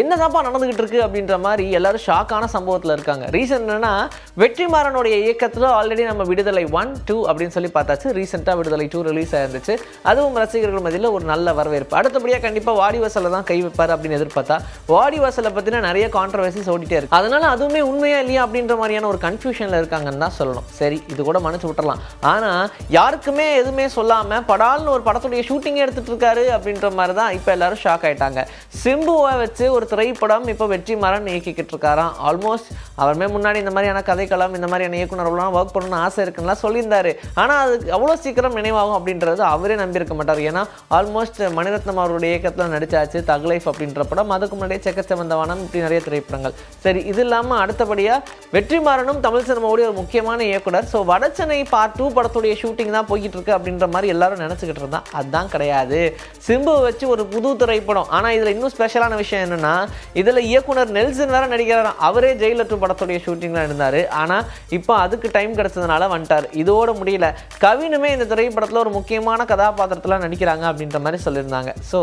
என்னதான்ப்பா நடந்துகிட்டு இருக்கு அப்படின்ற மாதிரி எல்லாரும் ஷாக்கான சம்பவத்தில் இருக்காங்க. ரீசன் என்னன்னா வெற்றிமாறனுடைய இயக்கத்தில் ஆல்ரெடி நம்ம விடுதலை ஒன் டூ அப்படின்னு சொல்லி பார்த்தாச்சு. ரீசெண்டாக விடுதலை டூ ரிலீஸ் ஆயிருந்துச்சு. அதுவும் ரசிகர்கள் மத்தியில் ஒரு நல்ல வரவேற்பு. அடுத்தபடியாக கண்டிப்பாக வாடி வாசலில் தான் கை வைப்பார் அப்படின்னு எதிர்பார்த்தா வாடி வாசலை பற்றின நிறைய கான்ட்ரவர்சிஸ் ஓடிட்டே இருக்கு. அதனால அதுவுமே உண்மையா இல்லையா அப்படின்ற மாதிரியான ஒரு கன்ஃபியூஷனில் இருக்காங்கன்னு தான் சொல்லணும். சரி இது கூட மன்னிச்சு விட்டுறலாம். ஆனால் யாருக்குமே எதுவுமே சொல்லாமல் படால்னு ஒரு படத்துடைய ஷூட்டிங் எடுத்துட்டு இருக்காரு அப்படின்ற மாதிரி தான் இப்போ எல்லாரும் ஷாக் ஆயிட்டாங்க. சிம்புவை வச்சு ஒரு திரைப்படம் இப்போ வெற்றிமாறன் இயக்கிக்கிட்டு இருக்காராம். ஆல்மோஸ்ட் அவருமே முன்னாடி இந்த மாதிரியான கதைக்களம் இந்த மாதிரியான இயக்குனர்கள்லாம் ஒர்க் பண்ணணும்னு ஆசை இருக்குன்னா சொல்லியிருந்தார். ஆனால் அது அவ்வளோ சீக்கிரம் நினைவாகும் அப்படின்றது அவரே நம்பியிருக்க மாட்டார். ஏன்னா ஆல்மோஸ்ட் மணிரத்னம் அவருடைய இயக்கத்தில் நடித்தாச்சு தக் லைஃப் அப்படின்ற படம். அதுக்கு முன்னாடியே செக்கச்சவந்தவானம் இப்படி நிறைய திரைப்படங்கள். சரி இது இல்லாமல் அடுத்தபடியாக வெற்றிமாறனும் தமிழ் சினிமாவுடைய ஒரு முக்கியமான இயக்குனர். ஸோ வடச்சென்னை பார்ட் டூ படத்துடைய ஷூட்டிங் தான் போய்கிட்டு இருக்கு அப்படின்ற மாதிரி எல்லாரும் நினச்சிக்கிட்டு இருந்தான் அதுதான் கிடையாது. சிம்பு வச்சு ஒரு புது திரைப்படம். ஆனால் இதில் இன்னும் ஸ்பெஷலான விஷயம் என்னென்னா இதில் இயக்குனர் நெல்சன் வேற நடிக்கிறாராம். அவரே ஜெயிலில் படத்துடைய ஷூட்டிங்கில் இருந்தார். ஆனால் இப்போ அதுக்கு டைம் கிடைச்சதுனால வந்துட்டார். இதோட முடியல. கவினுமே இந்த திரைப்படத்தில் ஒரு முக்கியமான கதாபாத்திரத்தில் நடிக்கிறாங்க அப்படின்ற மாதிரி சொல்லியிருந்தாங்க. ஸோ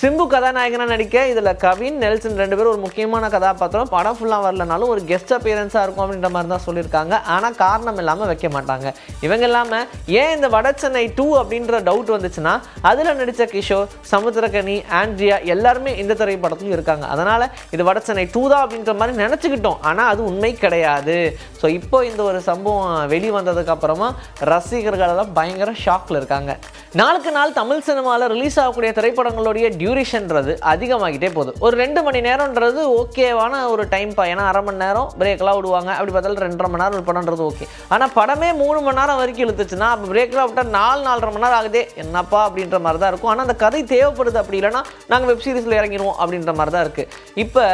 சிம்பு கதாநாயகனாக நடிக்க இதில் கவின் நெல்சன் ரெண்டு பேரும் ஒரு முக்கியமான கதாபாத்திரம். படம் ஃபுல்லாக வரலனாலும் ஒரு கெஸ்ட் அப்பியரன்ஸாக இருக்கும் அப்படின்ற மாதிரி தான் சொல்லியிருக்காங்க. ஆனால் காரணம் இல்லாமல் வைக்க மாட்டாங்க. இவங்க இல்லாமல் ஏன் இந்த வட சென்னை டூ அப்படின்ற டவுட் வந்துச்சுன்னா அதில் நடித்த கிஷோர் சமுத்திரகனி ஆண்ட்ரியா எல்லாருமே இந்த திரைப்படத்துலையும் இருக்காங்க. அதனால் இது வட சென்னை டூ தான் அப்படின்ற மாதிரி நினச்சிக்கிட்டோம். ஆனால் அது உண்மை கிடையாது. ஸோ இப்போ இந்த ஒரு சம்பவம் வெளி வந்ததுக்கப்புறமா ரசிகர்களெல்லாம் பயங்கர ஷாக்கில் இருக்காங்க. நாளுக்கு நாள் தமிழ் சினிமாவில் ரிலீஸ் ஆகக்கூடிய திரைப்படங்களுடைய டியூரேஷன்றது அதிகமாகிட்டே போகுது. ஒரு ரெண்டு மணி நேரம்ன்றது ஓகேவான ஒரு டைம் பா ஏன்னா அரை மணி நேரம் பிரேக்கெலாம் விடுவாங்க. அப்படி பார்த்தாலும் ரெண்டரை மணி நேரம் ஒரு படம்ன்றது ஓகே ஆனால் படமே மூணு மணி நேரம் வரைக்கும் இழுத்துச்சுன்னா அப்போ பிரேக்கெலாம் விட்டால் நாலு நாலரை மணி நேரம் ஆகுதே என்னப்பா அப்படின்ற மாதிரி தான் இருக்கும். ஆனால் அந்த கதை தேவைப்படுது அப்படி இல்லைன்னா நாங்கள் வெப் சீரிஸில் இறங்கிடுவோம் அப்படின்ற மாதிரி தான் இருக்குது இப்போ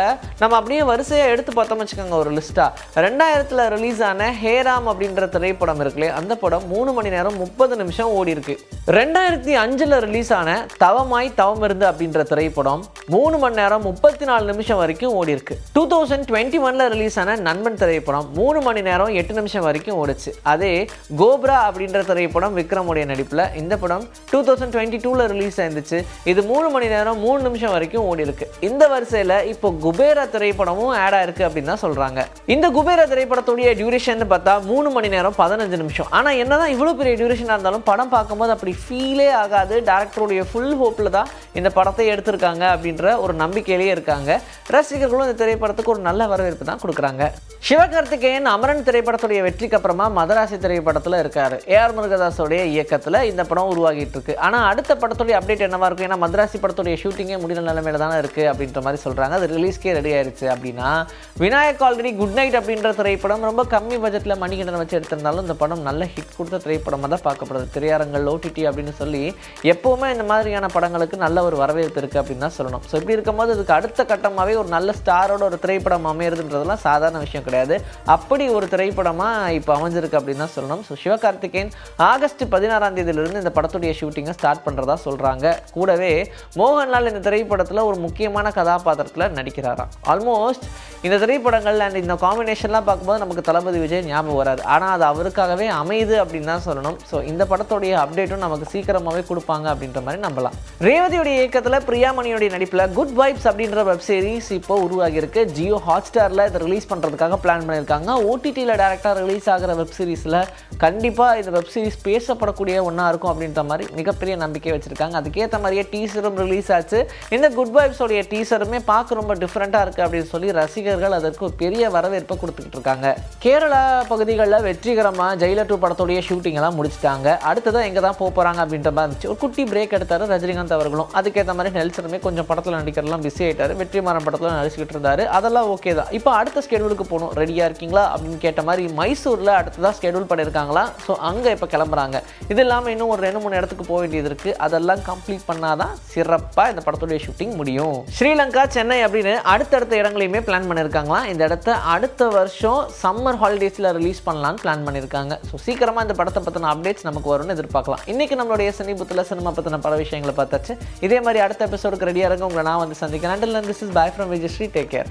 நம்ம அப்படியே வரிசையாக எடுத்து பார்த்தோம் வச்சுக்கோங்க ஒரு லிஸ்ட்டாக ரெண்டாயிரத்தில் ரிலீஸ் ஆன ஹேராம் அப்படின்ற திரைப்படம் இருக்குல்லையே அந்த படம் மூணு மணி நேரம் முப்பது நிமிஷம் ஓடி இருக்கு. ரெண்டாயிரத்தி அஞ்சில் ரிலீஸ் ஆன தவமாய் தவம் இருந்து அப்படின்ற திரைப்படம் மூணு மணி நேரம் முப்பத்தி நாலு நிமிஷம் வரைக்கும் ஓடி இருக்கு. டூ தௌசண்ட் டுவெண்ட்டி ஒன்ல ரிலீஸ் ஆன நண்பன் திரைப்படம் மூணு மணி நேரம் எட்டு நிமிஷம் வரைக்கும் ஓடுச்சு. அதே கோப்ரா அப்படின்ற திரைப்படம் விக்ரமுடைய நடிப்பில் இந்த படம் டூ தௌசண்ட் டுவெண்ட்டி டூவில் ரிலீஸ் ஆயிருந்துச்சு. இது மூணு மணி நேரம் மூணு நிமிஷம் வரைக்கும் ஓடி இருக்கு. இந்த வரிசையில் இப்போ குபேரா திரைப்படமும் ஆட் ஆயிருக்கு அப்படின்னு தான் இந்த குபேர திரைப்படத்துடைய டியூரேஷன் பார்த்தா மூணு மணி நேரம் பதினஞ்சு நிமிஷம். ஆனால் என்னதான் இவ்வளோ பெரிய டியூரேஷனாக இருந்தாலும் படம் பார்க்கும்போது அப்படி ஃபீலே ஆகாது. டேரக்டருடைய ஃபுல் ஹோப்பில் தான் இந்த படத்தை எடுத்திருக்காங்க அப்படின்ற ஒரு நம்பிக்கையிலேயே இருக்காங்க. ரசிகர்களும் இந்த திரைப்படத்துக்கு ஒரு நல்ல வரவேற்பு தான் கொடுக்குறாங்க. சிவகார்த்திகேயன் அமரன் திரைப்படத்துடைய வெற்றிக்கு அப்புறமா மதராசி திரைப்படத்தில் இருக்கார். ஏஆர் முருகதாஸோடைய இயக்கத்தில் இந்த படம் உருவாகிட்டு இருக்கு. ஆனால் அடுத்த படத்துடைய அப்டேட் என்னவா இருக்கும்? ஏன்னா மதராசி படத்துடைய ஷூட்டிங்கே முடிந்த நிலைமையில தானே இருக்குது அப்படின்ற மாதிரி சொல்கிறாங்க அது ரிலீஸ்க்கே ரெடி ஆயிடுச்சு அப்படின்னா விநாயக் ஆல்ரெடி குட் நைட் அப்படின்ற திரைப்படம் ரொம்ப கம்மி பட்ஜெட்டில் மணிகண்டன் வச்சு எடுத்திருந்தாலும் இந்த படம் நல்ல ஹிட் கொடுத்த திரைப்படமாக தான் பார்க்கப்படுது. திரையரங்கள் ஓடிடி அப்படின்னு சொல்லி எப்போவுமே இந்த மாதிரியான படங்களுக்கு நல்ல ஒரு வரவேற்பு இருக்குது அப்படின்னு தான் சொல்லணும். ஸோ இப்படி இருக்கும்போது இதுக்கு அடுத்த கட்டமாகவே ஒரு நல்ல ஸ்டாரோட ஒரு திரைப்படம் அமையிறதுன்றதுலாம் சாதாரண விஷயம் கிடையாது. அப்படி ஒரு திரைப்படமாக இப்போ அமைஞ்சிருக்கு அப்படின்னு தான் சொல்லணும். ஸோ சிவகார்த்திகேயன் ஆகஸ்ட் பதினாறாம் தேதியிலிருந்து இந்த படத்துடைய ஷூட்டிங்கை ஸ்டார்ட் பண்ணுறதா சொல்கிறாங்க கூடவே மோகன்லால் இந்த திரைப்படத்தில் ஒரு முக்கியமான கதாபாத்திரத்தில் நடிக்கிறாராம். ஆல்மோஸ்ட் இந்த திரைப்படங்கள் அண்ட் இந்த காம்பினேஷன்லாம் பார்க்கும்போது நமக்கு தளபதி விஜய் ஞாபகம் வராது. ஆனால் அது அவருக்காகவே அமையுது அப்படின்னு தான் சொல்லணும். ஸோ இந்த படத்துடைய அப்டேட்டும் நமக்கு சீக்கிரமாகவே கொடுப்பாங்க அப்படின்ற மாதிரி நம்பலாம். ரேவதியுடைய இயக்கத்தில் பிரியாமணியுடைய நடிப்பில் குட் வைப்ஸ் அப்படின்ற வெப் சீரிஸ் இப்போ உருவாகியிருக்கு. ஜியோ ஹாட் ஸ்டாரில் இதை ரிலீஸ் பண்ணுறதுக்காக பிளான் பண்ணியிருக்காங்க. ஓடிடியில் டேரெக்டாக ரிலீஸ் ஆகிற வெப் சீரிஸில் கண்டிப்பாக இந்த வெப் சீரிஸ் பேசப்படக்கூடிய ஒன்றா இருக்கும் அப்படின்ற மாதிரி மிகப்பெரிய நம்பிக்கை வச்சுருக்காங்க. அதுக்கேற்ற மாதிரியே டீசரும் ரிலீஸ் ஆச்சு. இந்த குட் வைப்ஸோடைய டீசருமே பார்க்க ரொம்ப டிஃப்ரெண்ட்டாக இருக்குது அப்படின்னு சொல்லி ரசிகர்கள் அதற்கு பெரிய வரவேற்பை கொடுத்துக்கிட்டு இருக்காங்க. கேரளா பகுதிகளில் வெற்றிகரமாக ஜெயிலர் டூ படத்துடைய ஷூட்டிங்கெல்லாம் முடிச்சிட்டாங்க. அடுத்ததான் எங்கே தான் போக போகிறாங்க அப்படின்ற மாதிரி இருந்துச்சு. ஒரு குட்டி பிரேக் எடுத்தார் ரஜினிகாந்த் அவர்களும். அதுக்கேற்ற மாதிரி நெல்சனுமே கொஞ்சம் படத்தில் நடிக்கிறலாம் பிஸி ஆயிட்டாரு. வெற்றிமாறன் படத்தில் நடிச்சுக்கிட்டு இருந்தாரு. அதெல்லாம் ஓகே தான். இப்போ அடுத்த ஸ்கெடியூலுக்கு போகணும். ரெடியாக இருக்கீங்களா? அப்படின்னு கேட்ட மாதிரி மைசூரில் அடுத்ததாக ஸ்கெடியூல் பண்ணியிருக்காங்களா ஸோ அங்கே இப்போ கிளம்புறாங்க. இது இல்லாமல் இன்னும் ஒரு ரெண்டு மூணு இடத்துக்கு போக வேண்டியது இருக்குது அதெல்லாம் கம்ப்ளீட் பண்ணாதான் சிறப்பாக இந்த படத்துடைய ஷூட்டிங் முடியும். ஸ்ரீலங்கா சென்னை அப்படின்னு அடுத்தடுத்த இடங்களையுமே பிளான் பண்ணியிருக்காங்களாம் இந்த இடத்த அடுத்த வருஷம் சம்மர் ஹாலிடேஸில் ரிலீஸ் பண்ணலான்னு பிளான் பண்ணியிருக்காங்க ஸோ சீக்கிரமாக இந்த படத்தை பற்றின அப்டேட்ஸ் நமக்கு வரும்னு எதிர்பார்க்கலாம். இன்றைக்கி நம்மளுடைய சினிபுத்தில் சினிமா பற்றின பல விஷயங்களை பார்த்தாச்சு. இதே மாதிரி அடுத்த எபிசோடுக்கு ரெடியாக இருங்க. உங்களை நான் வந்து சந்திக்கிறேன். Until this is bye from Vijayasri take care